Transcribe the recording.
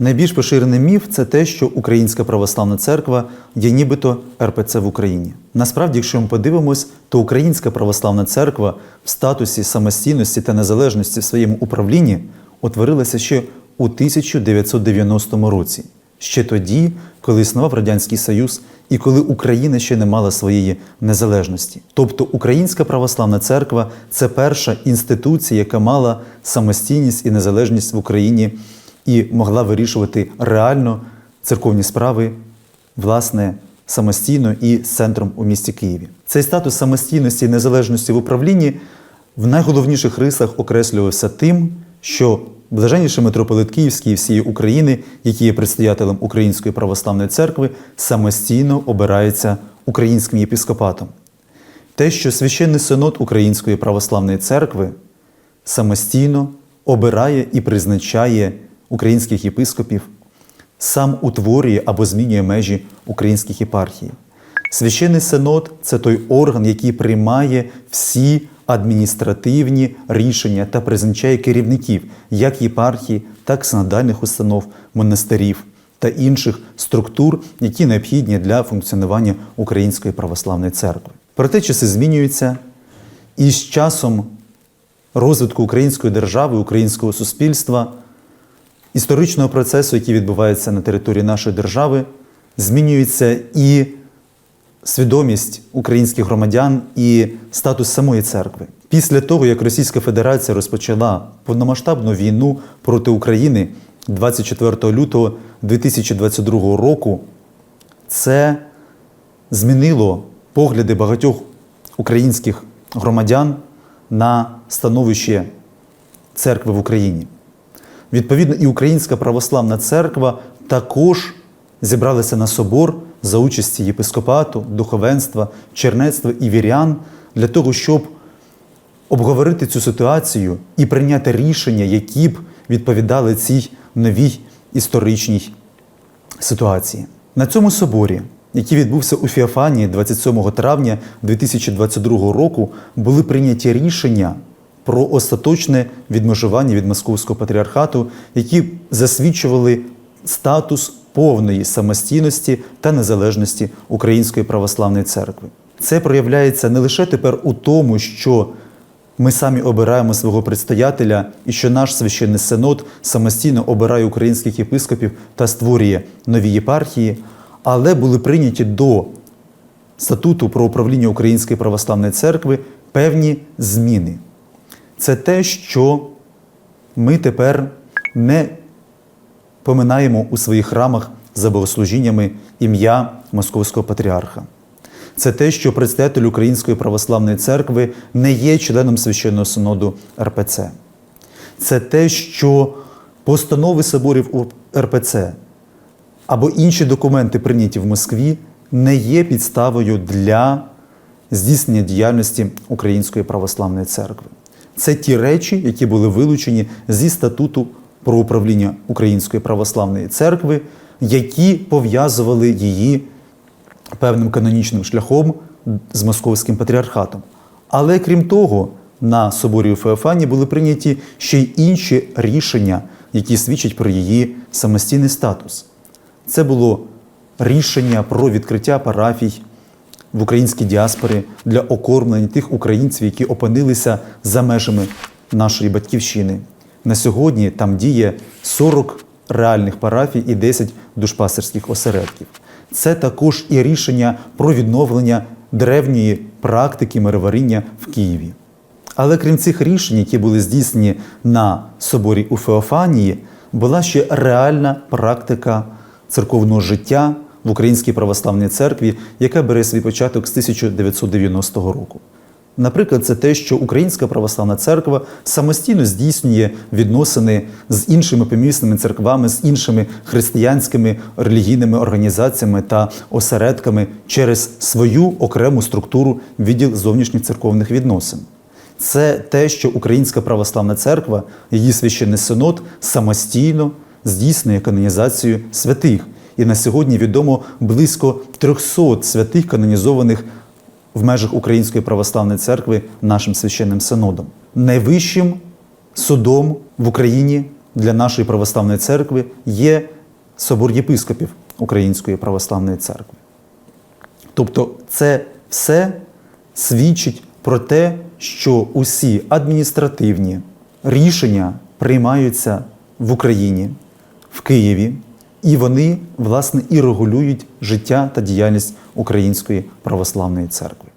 Найбільш поширений міф це те, що Українська православна церква є нібито РПЦ в Україні. Насправді, якщо ми подивимось, то Українська православна церква в статусі самостійності та незалежності в своєму управлінні утворилася ще у 1990 році, ще тоді, коли існував Радянський Союз і коли Україна ще не мала своєї незалежності. Тобто Українська православна церква це перша інституція, яка мала самостійність і незалежність в Україні і могла вирішувати реально церковні справи, власне, самостійно і з центром у місті Києві. Цей статус самостійності і незалежності в управлінні в найголовніших рисах окреслювався тим, що блаженніший митрополит Київський і всієї України, який є предстоятелем Української православної церкви, самостійно обирається українським єпіскопатом. Те, що священний синод Української православної церкви самостійно обирає і призначає українських єпископів, сам утворює або змінює межі українських єпархій. Священний синод це той орган, який приймає всі адміністративні рішення та призначає керівників як єпархії, так і синодальних установ, монастирів та інших структур, які необхідні для функціонування Української православної церкви. Проте часи змінюються, і з часом розвитку української держави, українського суспільства, історичного процесу, який відбувається на території нашої держави, змінюється і свідомість українських громадян і статус самої церкви. Після того, як Російська Федерація розпочала повномасштабну війну проти України 24 лютого 2022 року, це змінило погляди багатьох українських громадян на становище церкви в Україні. Відповідно, і Українська православна церква також зібралася на собор за участі єпископату, духовенства, чернецтва і вірян для того, щоб обговорити цю ситуацію і прийняти рішення, які б відповідали цій новій історичній ситуації. На цьому соборі, який відбувся у Феофанії 27 травня 2022 року, були прийняті рішення про остаточне відмежування від Московського патріархату, які засвідчували статус повної самостійності та незалежності Української православної церкви. Це проявляється не лише тепер у тому, що ми самі обираємо свого предстоятеля, і що наш священний синод самостійно обирає українських єпископів та створює нові єпархії, але були прийняті до статуту про управління Української православної церкви певні зміни. Це те, що ми тепер не поминаємо у своїх храмах за богослужіннями ім'я Московського патріарха. Це те, що предстоятель Української православної церкви не є членом священного синоду РПЦ. Це те, що постанови соборів РПЦ або інші документи, прийняті в Москві, не є підставою для здійснення діяльності Української православної церкви. Це ті речі, які були вилучені зі статуту про управління Української православної церкви, які пов'язували її певним канонічним шляхом з московським патріархатом. Але крім того, на соборі у Феофані були прийняті ще й інші рішення, які свідчать про її самостійний статус. Це було рішення про відкриття парафій в українській діаспорі для окормлення тих українців, які опинилися за межами нашої батьківщини. На сьогодні там діє 40 реальних парафій і 10 душпасерських осередків. Це також і рішення про відновлення древньої практики мироваріння в Києві. Але крім цих рішень, які були здійснені на соборі у Феофанії, була ще реальна практика церковного життя в Українській православній церкві, яка бере свій початок з 1990 року. Наприклад, це те, що Українська православна церква самостійно здійснює відносини з іншими помісними церквами, з іншими християнськими релігійними організаціями та осередками через свою окрему структуру відділ зовнішніх церковних відносин. Це те, що Українська православна церква, її священний синод самостійно здійснює канонізацію святих. І на сьогодні відомо близько 300 святих канонізованих в межах Української православної церкви нашим священним синодом. Найвищим судом в Україні для нашої православної церкви є собор єпископів Української православної церкви. Тобто, це все свідчить про те, що усі адміністративні рішення приймаються в Україні, в Києві, і вони, власне, і регулюють життя та діяльність Української православної церкви.